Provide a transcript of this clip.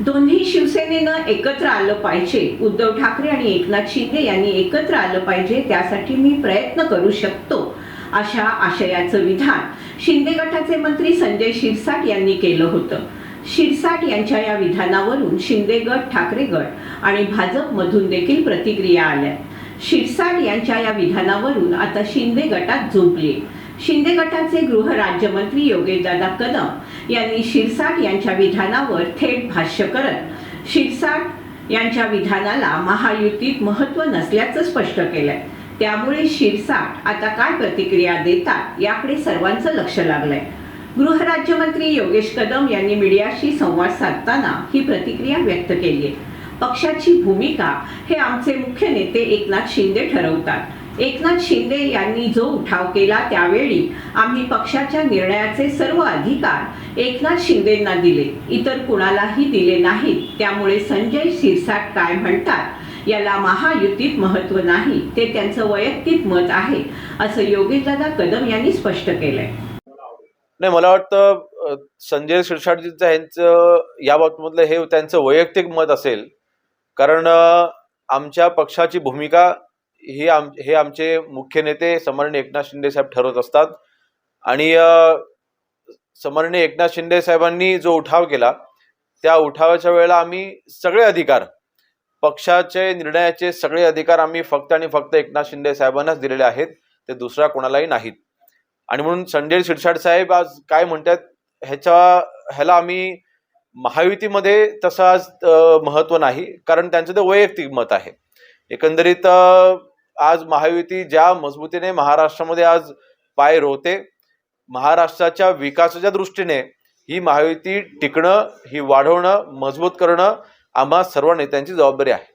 दोन्ही शिवसेनेनं एकत्र आलं पाहिजे. उद्धव ठाकरे आणि एकनाथ शिंदे यांनी एकत्र आलं पाहिजे त्यासाठी मी प्रयत्न करू शकतो अशा आशयाचं विधान शिंदे गटाचे मंत्री संजय शिरसाट यांनी केलं होतं. शिरसाट यांच्या या विधानावरून शिंदे गट ठाकरे गट आणि भाजपमधून देखील प्रतिक्रिया आल्या. शिरसाट यांच्या या विधानावरून आता शिंदे गटात झोपले. शिंदे गटाचे गृह राज्यमंत्री योगेशदादा कदम यांनी शिरसाट यांच्या विधानावर थेट भाष्य करत शिरसाट यांच्या विधानाला महायुतीत महत्त्व नसल्याचं स्पष्ट केलंय. त्यामुळे शिरसाट आता काय प्रतिक्रिया देतात याकडे सर्वांचं लक्ष लागलंय. गृहराज्यमंत्री योगेश कदम यांनी मीडियाशी संवाद साधताना ही प्रतिक्रिया व्यक्त केली आहे पक्षाची भूमिका हे आमचे मुख्य नेते एकनाथ शिंदे ठरवतात. एकनाथ शिंदे यांनी जो उठाव केला त्यावेळी आम्ही पक्षाच्या निर्णयाचे सर्व अधिकार एकनाथ शिंदेंना दिले. इतर कुणालाही दिले नाहीत. त्यामुळे संजय शिरसाट काय म्हणतात याला महायुतीत महत्त्व नाही. ते त्यांचं वैयक्तिक मत आहे असं योगेशदादा कदम यांनी स्पष्ट केलंय. नाही मला वाटतं संजय शिरसाटजींचं यांचं या बाबतीमधलं हे त्यांचं वैयक्तिक मत असेल. कारण आमच्या पक्षाची भूमिका ही आम हे आमचे मुख्य नेते सन्माननीय एकनाथ शिंदे साहेब ठरवत असतात. आणि अ, एकनाथ शिंदे साहेबांनी जो उठाव केला त्या उठावाच्या वेळेला आम्ही सगळे अधिकार पक्षाचे निर्णयाचे सगळे अधिकार आम्ही फक्त आणि फक्त एकनाथ शिंदे साहेबांनाच दिलेले आहेत. ते दुसऱ्या कोणालाही नाहीत. आणि म्हणून संजय शिरसाट साहेब आज काय म्हणतात ह्याच्या ह्याला आम्ही महायुतीमध्ये तसं आज महत्त्व नाही कारण त्यांचं ते वैयक्तिक मत आहे. एकंदरीत आज महायुती ज्या मजबूतीने महाराष्ट्रामध्ये आज पाय रोवते महाराष्ट्राच्या विकासाच्या दृष्टीने ही महायुती टिकणं ही वाढवणं मजबूत करणं आम्हा सर्व नेत्यांची जबाबदारी आहे.